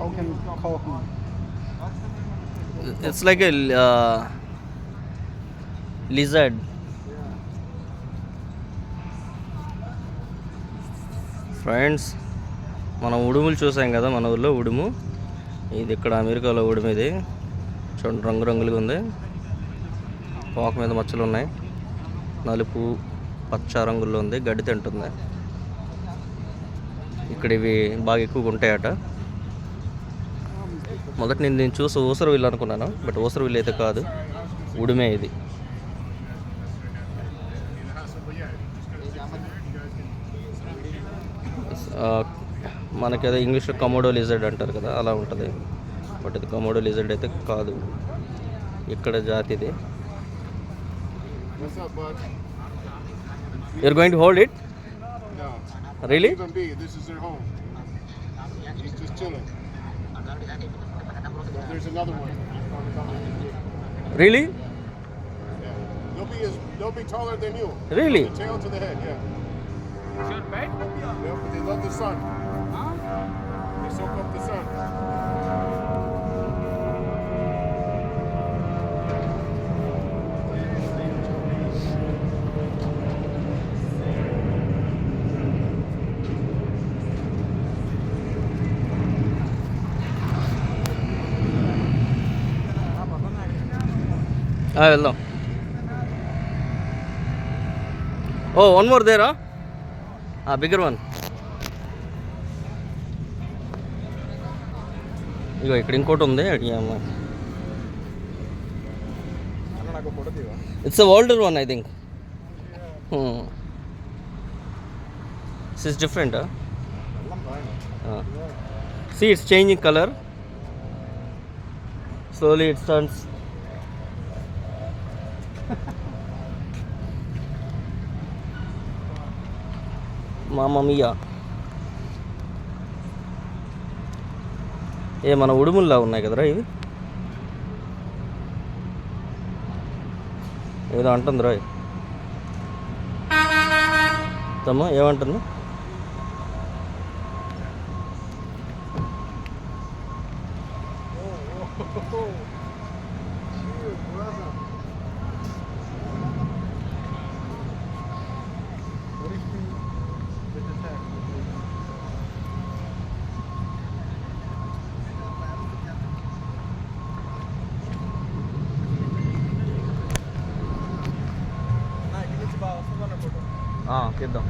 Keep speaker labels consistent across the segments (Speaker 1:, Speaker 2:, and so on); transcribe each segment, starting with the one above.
Speaker 1: How can call him?
Speaker 2: It's like uh, lizard. Friends మనం ఉడుములు చూసాం కదా మన ఊళ్ళో ఉడుము. ఇది ఇక్కడ అమెరికాలో ఉడుము ఇది. చూడండి రంగురంగులుగా ఉంది. పోక మీద మచ్చలు ఉన్నాయి. నలుపు పచ్చ రంగుల్లో ఉంది. గడ్డి తింటుంది. ఇక్కడ ఇవి బాగా ఎక్కువగా ఉంటాయట. మొదట నేను నేను చూసి ఊసరు విల్లు అనుకున్నాను బట్ ఊసరు విల్లు అయితే కాదు. ఉడిమే ఇది. మనకి అదే ఇంగ్లీష్లో కమోడో లిజర్డ్ అంటారు కదా అలా ఉంటుంది. బట్ ఇది కమోడో లిజర్డ్ అయితే కాదు. ఇక్కడ జాతి ఇది?
Speaker 3: You're going to hold it. Really There's another one.
Speaker 2: Really?
Speaker 3: Yeah. They'll be as, they'll be taller than you.
Speaker 2: Really?
Speaker 3: The tail to the head. Yeah. Is your bed? Yeah, but they love the sun. Huh? They soak up the sun.
Speaker 2: వెళ్దాం oh one more there are bigger one ఇగో ఇక్కడ ఇంకోటి ఉంది అడిగాము it's older one I think it's different see it's changing colour slowly it's turns మామమియా ఏ మన ఉడుముల్లా ఉన్నాయి కదరా ఇవి? ఏదో అంటుంది రాయ్. తమ్మ ఏమంటుంది? తీద్దాం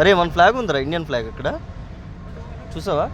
Speaker 2: అరే మన ఫ్లాగ్ ఉందిరా ఇండియన్ ఫ్లాగ్ ఇక్కడ. చూసావా?